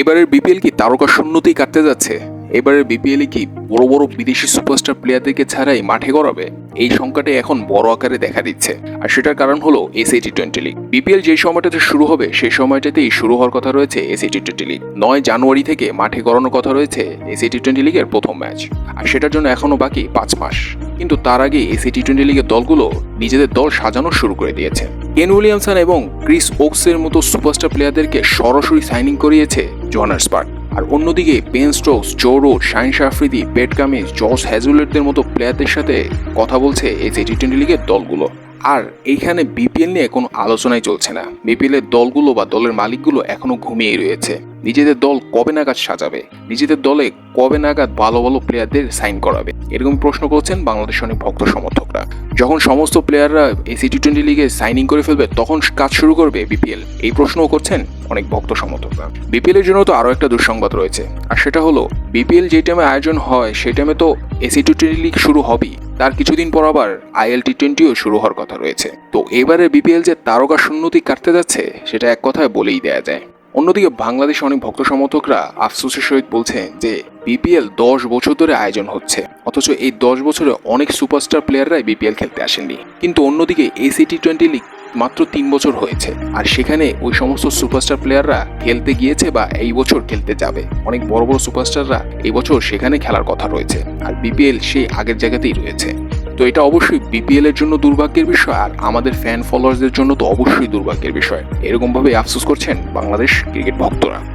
এবারের বিপিএল কি তারকা শূন্যতেই কাটতে যাচ্ছে? এবারের বিপিএলে কি বড় বড় বিদেশি সুপারস্টার প্লেয়ারদেরকে ছাড়াই মাঠে গড়াবে? এই সংখ্যাটা এখন বড় আকারে দেখা দিচ্ছে। আর সেটার কারণ হলো SA T twenty league BPL যে সময়টাতে শুরু হবে সেই সময়টাতেই শুরু হওয়ার কথা রয়েছে এসএ টি টোয়েন্টি লিগ নয় জানুয়ারি থেকে মাঠে গড়ানোর কথা রয়েছে এসএ টি টোয়েন্টি লিগের প্রথম ম্যাচ আর সেটার জন্য এখনও বাকি পাঁচ মাস। কিন্তু তার আগে এসএ টি টোয়েন্টি লিগের দলগুলো নিজেদের দল সাজানো শুরু করে দিয়েছে। কেন উইলিয়ামসন এবং ক্রিস ওকসের মতো সুপারস্টার প্লেয়ারদেরকে সরাসরি সাইনিং করিয়েছে জনার্সবার্গ আর অন্যদিকে Ben Stokes, Joe Root Shaheen Afridi Pat Cummins Josh হ্যাজুলেটদের মতো প্লেয়ারদের সাথে কথা বলছে এই টি টোয়েন্টি লিগের দলগুলো। আর এইখানে বিপিএল নিয়ে কোনো আলোচনাই চলছে না। বিপিএলের দলগুলো বা দলের মালিকগুলো এখনও ঘুমিয়ে রয়েছে। নিজেদের দল কবে নাগাদ সাজাবে? নিজেদের দলে কবে নাগাদ ভালো ভালো প্লেয়ারদের সাইন করাবে? এরকম প্রশ্ন করছেন বাংলাদেশ অনেক ভক্ত সমর্থকরা। যখন সমস্ত প্লেয়াররা এসি টি টোয়েন্টি লিগে সাইনিং করে ফেলবে, তখন কাজ শুরু করবে বিপিএল। এই প্রশ্নও করছেন অনেক ভক্ত সমর্থকরা বিপিএল এর জন্য তো আরও একটা দুঃসংবাদ রয়েছে। আর সেটা হলো, বিপিএল যে টাইমে আয়োজন হয়, সেই টাইমে তো এসি টি টোয়েন্টি লিগ শুরু হবেই। তার কিছুদিন পর আবার আইএল টি টোয়েন্টিও শুরু হওয়ার কথা রয়েছে। তো এবারে বিপিএল যে তারকা শূন্যতি কাটতে যাচ্ছে, সেটা এক কথায় বলেই দেয়া যায়। অন্যদিকে বাংলাদেশ অনেক ভক্ত সমর্থকরা আফসোসের সহিত বলছেন যে, বিপিএল দশ বছর ধরে আয়োজন হচ্ছে। অথচ এই দশ বছরে অনেক সুপারস্টার প্লেয়াররাই বিপিএল খেলতে আসেননি। কিন্তু অন্যদিকে এসি টি টোয়েন্টি লিগ মাত্র তিন বছর হয়েছে। আর সেখানে ওই সমস্ত সুপারস্টার প্লেয়াররা খেলতে গিয়েছে বা এই বছর খেলতে যাবে। অনেক বড় বড় সুপারস্টাররা এই বছর সেখানে খেলার কথা রয়েছে। আর বিপিএল সেই আগের জায়গাতেই রয়েছে। তো এটা অবশ্যই বিপিএল এর জন্য দুর্ভাগ্যের বিষয়, আর আমাদের ফ্যান ফলোয়ার্সদের জন্য তো অবশ্যই দুর্ভাগ্যের বিষয়। এরকমভাবে আফসোস করছেন বাংলাদেশ ক্রিকেট ভক্তরা।